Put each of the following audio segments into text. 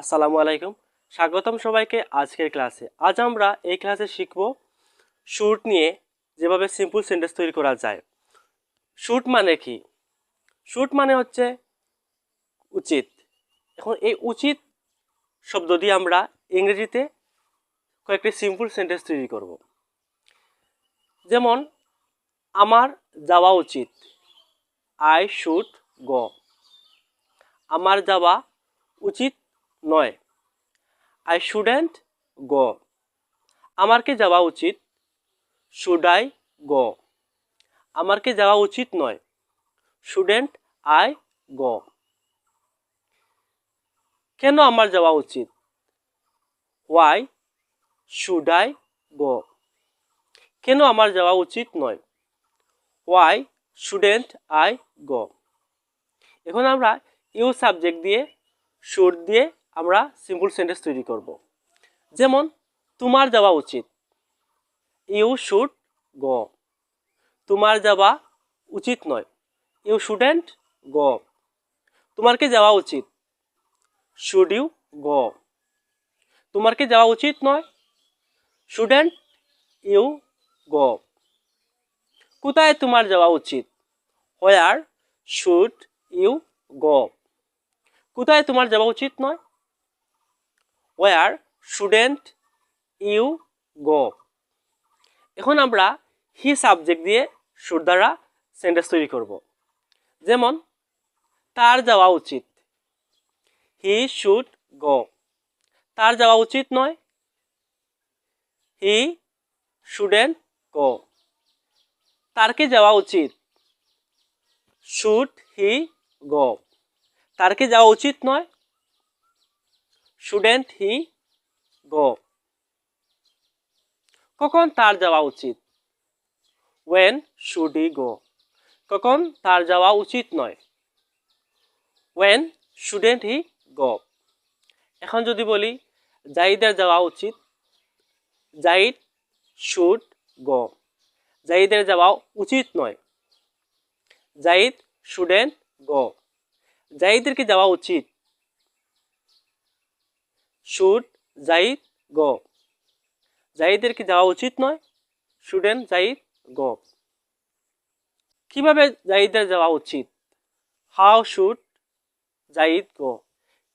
আসসালামু আলাইকুম। স্বাগতম সবাইকে আজকের ক্লাসে। আজ আমরা এই ক্লাসে শিখব শুট নিয়ে যেভাবে সিম্পল সেন্টেন্স তৈরি করা যায়। শুট মানে কি? শুট মানে হচ্ছে উচিত। এখন এই উচিত শব্দ দিয়ে আমরা ইংরেজিতে কয়েকটি সিম্পল সেন্টেন্স তৈরি করব। যেমন, আমার যাওয়া উচিত। আই শুড গো আমার যাওয়া উচিত নয়। আই শুডেন্ট গো আমার কি যাওয়া উচিত। শুড আই গো আমার কি যাওয়া উচিত নয়। শুডেন্ট আই গো কেন আমার যাওয়া উচিত? ওয়াই শুড আই গো কেন আমার যাওয়া উচিত নয়? ওয়াই শুডেন্ট আই গো এখন আমরা ইউ সাবজেক্ট দিয়ে শুড দিয়ে আমরা সিম্পল সেন্টেন্স তৈরি করব। যেমন, তোমার যাওয়া উচিত। ইউ শুড গো তোমার যাওয়া উচিত নয়। ইউ শুডেন্ট গো তোমার কি যাওয়া উচিত। শুড ইউ গো তোমারকে যাওয়া উচিত নয়। শুডেন্ট ইউ গো কোথায় তোমার যাওয়া উচিত? হোয়ার শুড ইউ গো কোথায় তোমার যাওয়া উচিত নয়? ওয়ার শুডেন্ট ইউ গো এখন আমরা হি সাবজেক্ট দিয়ে শুড দ্বারা সেন্টেন্স তৈরি করব। যেমন, তার যাওয়া উচিত। হি শুড গো তার যাওয়া উচিত নয়। হি শুডেন্ট গো তারকে যাওয়া উচিত। শুড হি গো তারকে যাওয়া উচিত নয়। শুডেন্ট হি গো কখন তার যাওয়া উচিত? ওয়েন শুড হি গো কখন তার যাওয়া উচিত নয়? ওয়েন শুডেন্ট হি গো এখন যদি বলি, জাইদের যাওয়া উচিত, জাইদ শুড গো জাইদের যাওয়া উচিত নয়। জাইদ শুডেন্ট গো জাইদের কি যাওয়া উচিত? শুড জাইদ গো। জাইদের কি যাওয়া উচিত নয়? Shouldn't Zaid go. কীভাবে জাইদের যাওয়া উচিত? How should Zaid go.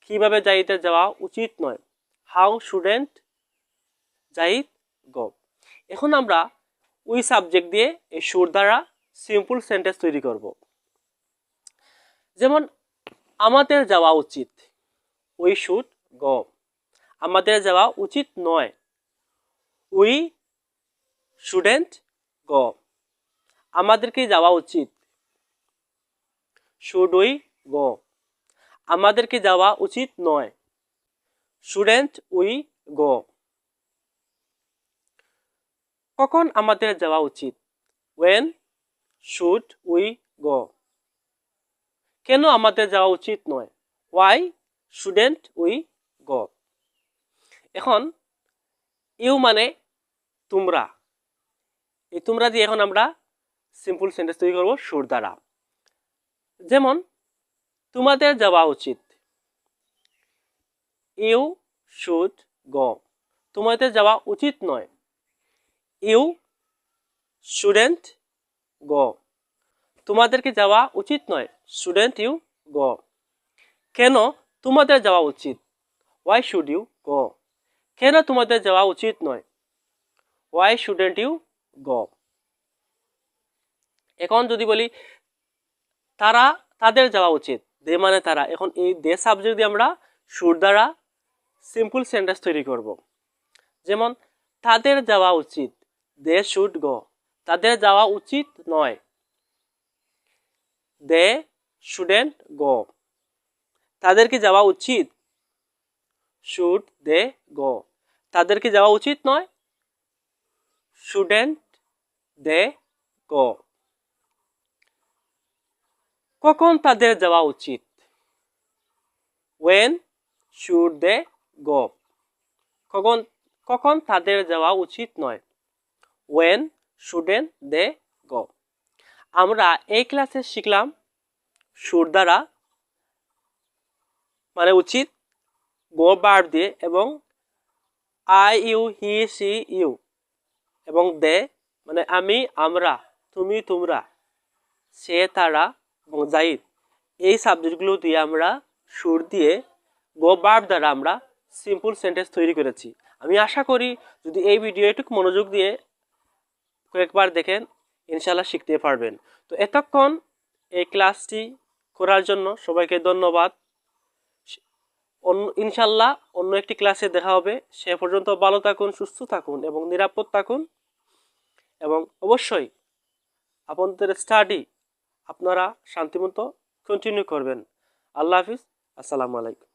কীভাবে জাইদের যাওয়া উচিত নয়? How shouldn't Zaid go. এখন আমরা উই সাবজেক্ট দিয়ে এই সুর দ্বারা সিম্পল সেন্টেন্স তৈরি করব। যেমন, আমাদের যাওয়া উচিত। We should go. আমাদের যাওয়া উচিত নয়। উই শুডেন্ট গো আমাদের কি যাওয়া উচিত। শুড উই গো আমাদের কি যাওয়া উচিত নয়। শুডেন্ট উই গো কখন আমাদের যাওয়া উচিত? ওয়েন শুড উই গো কেন আমাদের যাওয়া উচিত নয়? ওয়াই শুডেন্ট উই গো এখন, ইউ মানে তোমরা। এই তোমরা দিয়ে এখন আমরা সিম্পল সেন্টেন্স তৈরি করব সুর দ্বারা। যেমন, তোমাদের যাওয়া উচিত। You should go. তোমাদের যাওয়া উচিত নয়। You shouldn't go. তোমাদেরকে যাওয়া উচিত নয়। Shouldn't you go. কেন? তোমাদের যাওয়া উচিত। ওয়াই শুড ইউ গো কেন তোমাদের যাওয়া উচিত নয়? ওয়াই শুডেন্ট ইউ গো এখন যদি বলি, তারা, তাদের যাওয়া উচিত। দে মানে তারা। এখন এই দে সাবজেক্ট দিয়ে আমরা সুর দ্বারা সিম্পল সেন্টেন্স তৈরি করব। যেমন, তাদের যাওয়া উচিত। দে শুড গো তাদের যাওয়া উচিত নয়। দে শুডেন্ট গো তাদের কি যাওয়া উচিত? শুড দে গো তাদেরকে যাওয়া উচিত নয়। শুডেন্ট দে গো কখন তাদের যাওয়া উচিত? ওয়েন শুড দে গো কখন কখন তাদের যাওয়া উচিত নয়। ওয়েন শুডেন্ট দে গো আমরা এই ক্লাসে শিখলাম সুর দ্বারা মানে উচিত গো বার্ব দিয়ে এবং I you he she you এবং দে মানে আমি, আমরা, তুমি, তোমরা, সে, তারা এবং জাইদ। এই সাবজেক্টগুলো দিয়ে আমরা সুর দিয়ে গো বার্ব দ্বারা আমরা সিম্পল সেন্টেন্স তৈরি করেছি। আমি আশা করি যদি এই ভিডিও একটু মনোযোগ দিয়ে কয়েকবার দেখেন ইনশাল্লাহ শিখতে পারবেন। তো এতক্ষণ এই ক্লাসটি করার জন্য সবাইকে ধন্যবাদ। অন্য ইনশাল্লাহ অন্য একটি ক্লাসে দেখা হবে। সে পর্যন্ত ভালো থাকুন, সুস্থ থাকুন এবং নিরাপদ থাকুন। এবং অবশ্যই আপনাদের স্টাডি আপনারা শান্তিমতো কন্টিনিউ করবেন। আল্লাহ হাফিজ। আসসালামু আলাইকুম।